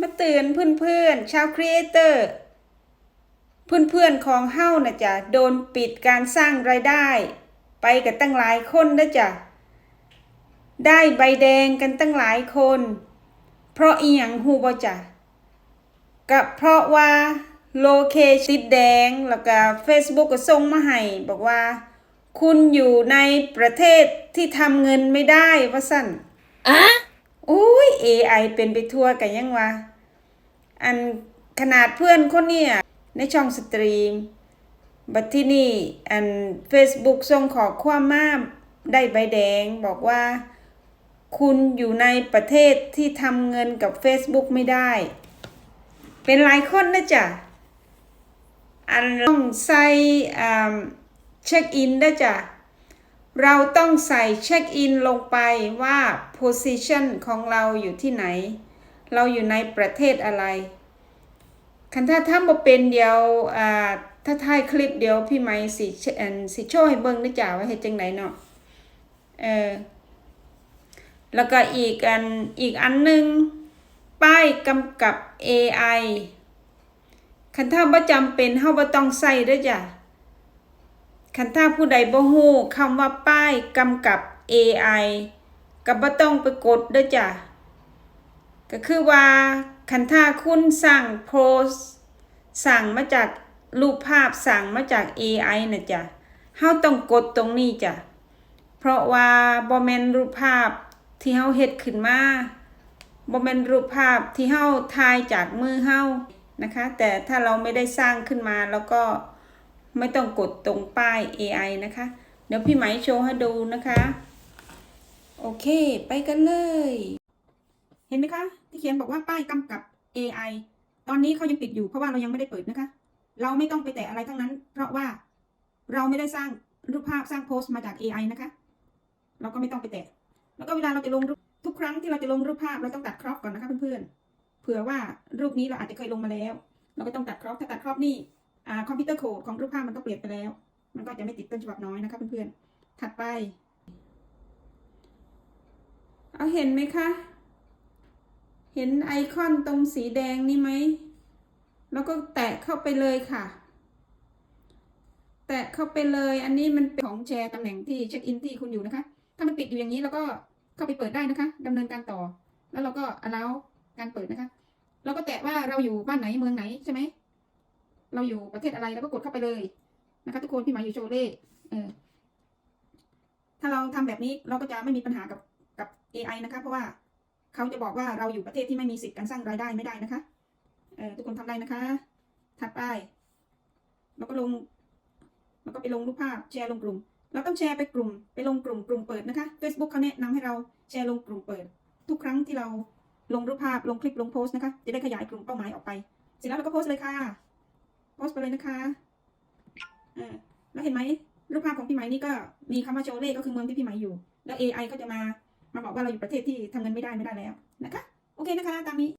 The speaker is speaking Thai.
มาเตือนเพื่อนๆชาวครีเอเตอร์เพื่อนๆของเฮ้านะจ๊ะโดนปิดการสร้างรายได้ ไปกันตั้งหลายคนนะจ๊ะได้ใบแดงกันตั้งหลายคน เพราะอีหยังฮูบ่จ๊ะก็เพราะว่าโลเคชิดแดงแล้วก็ Facebook ก็ส่งมาให้บอกว่า คุณอยู่ในประเทศที่ทำเงินไม่ได้ว่าสั่นอะอุ้ย AI เป็นไปทั่วกันยังวะ อันขนาดเพื่อนคนเนี่ยในช่องสตรีม บัดที่นี่อัน Facebook ส่งขอความมาได้ใบแดงบอกว่า คุณอยู่ในประเทศที่ทำเงินกับ Facebook ไม่ได้ เป็นหลายคนนะจ๊ะ อันต้องใส่เช็คอินนะจ๊ะเราต้องใส่เช็คอินลงไปว่า position ของเราอยู่ที่ไหน เราอยู่ในประเทศอะไร คันถ้าทำบ่เป็นเดียวอ่าถ้าถ่ายคลิปเดียวพี่ไม้สิอันสิโชว์ให้เบิ่งนะจ๊ะว่าเฮ็ดจังไดเนาะเออแล้วก็อีกอันอีกอันหนึ่งป้ายกำกับ AI คันถ้าบ่จำเป็นเฮาบ่ต้องใส่ด้อจ้ะคันถ้าผู้ใดบ่ฮู้คำว่าป้ายกำกับ AI ก็บ่ต้องไปกดด้อจ้ะ ก็คือว่าคันถ้าคุณสั่งโพสสั่งมาจากรูปภาพสั่งมาจาก AI นะจ้ะเฮาต้องกดตรงนี้จ้ะเพราะว่าบ่แม่นรูปภาพที่เฮาเฮ็ดขึ้นมาบ่แม่นรูปภาพที่เฮาถ่ายจากมือเฮานะคะ แต่ถ้าเราไม่ได้สร้างขึ้นมาแล้วก็ไม่ต้องกดตรงป้าย AI นะคะ เดี๋ยวพี่ไหมโชว์ให้ดูนะคะ โอเค ไปกันเลย เห็นไหมคะ ที่เขียนบอกว่าป้ายกำกับ AI ตอนนี้เขายังปิดอยู่เพราะว่าเรายังไม่ได้เปิดนะคะ เราไม่ต้องไปแตะอะไรทั้งนั้น เพราะว่าเราไม่ได้สร้างรูปภาพสร้างโพสต์มาจาก AI นะคะ เราก็ไม่ต้องไปแตะ แล้วก็เวลาเราจะลงรูปทุกครั้งที่เราจะลงรูปภาพเราต้องตัดครอปก่อนนะคะเพื่อนๆ เผื่อว่ารูปนี้เราอาจจะเคยลงมาแล้ว เราก็ต้องตัดครอปถ้าตัดครอปนี่คอมพิวเตอร์โค้ดของรูปภาพมันก็เปลี่ยนไปแล้ว มันก็จะไม่ติดต้นฉบับน้อยนะคะเพื่อนๆ ถัดไป เอาเห็นไหมคะ เห็นไอคอนตรงสีแดงนี่ไหม แล้วก็แตะเข้าไปเลยค่ะ แตะเข้าไปเลย อันนี้มันเป็นของแชร์ตำแหน่งที่เช็คอินที่คุณอยู่นะคะ ถ้ามันปิดอยู่อย่างนี้เราก็เข้าไปเปิดได้นะคะดำเนินการต่อ แล้วเราก็ allow การเปิดนะคะ เราก็แตะว่าเราอยู่บ้านไหนเมืองไหนใช่ไหม เราอยู่ประเทศอะไรเราก็กดเข้าไปเลยนะคะทุกคนพี่หมายอยู่โชเล่เออถ้าเราทำแบบนี้เราก็จะไม่มีปัญหากับกับ AI นะคะเพราะว่า เขาจะบอกว่าเราอยู่ประเทศที่ไม่มีสิทธิ์การสร้างรายได้ไม่ได้นะคะเออทุกคนทำได้นะคะ ถัดไปเราก็ลงเราก็ไปลงรูปภาพแชร์ลงกลุ่ม เราต้องแชร์ไปกลุ่ม ไปลงกลุ่มกลุ่มเปิดนะคะ Facebook เขาแนะนำให้เราแชร์ลงกลุ่มเปิด ทุกครั้งที่เราลงรูปภาพลงคลิปลงโพสต์นะคะ จะได้ขยายกลุ่มเป้าหมายออกไป เสร็จแล้วเราก็โพสต์เลยค่ะ โพสต์ไปเลยนะคะเออแล้วเห็นไหมรูปภาพของพี่ไหมนี่ก็มีคำว่าโชเล่ก็คือเมืองที่พี่ไหมอยู่ แล้ว AI ก็จะมา มาบอกว่าเราอยู่ประเทศที่ทำเงินไม่ได้ไม่ได้แล้วนะคะ โอเคนะคะ ตามนี้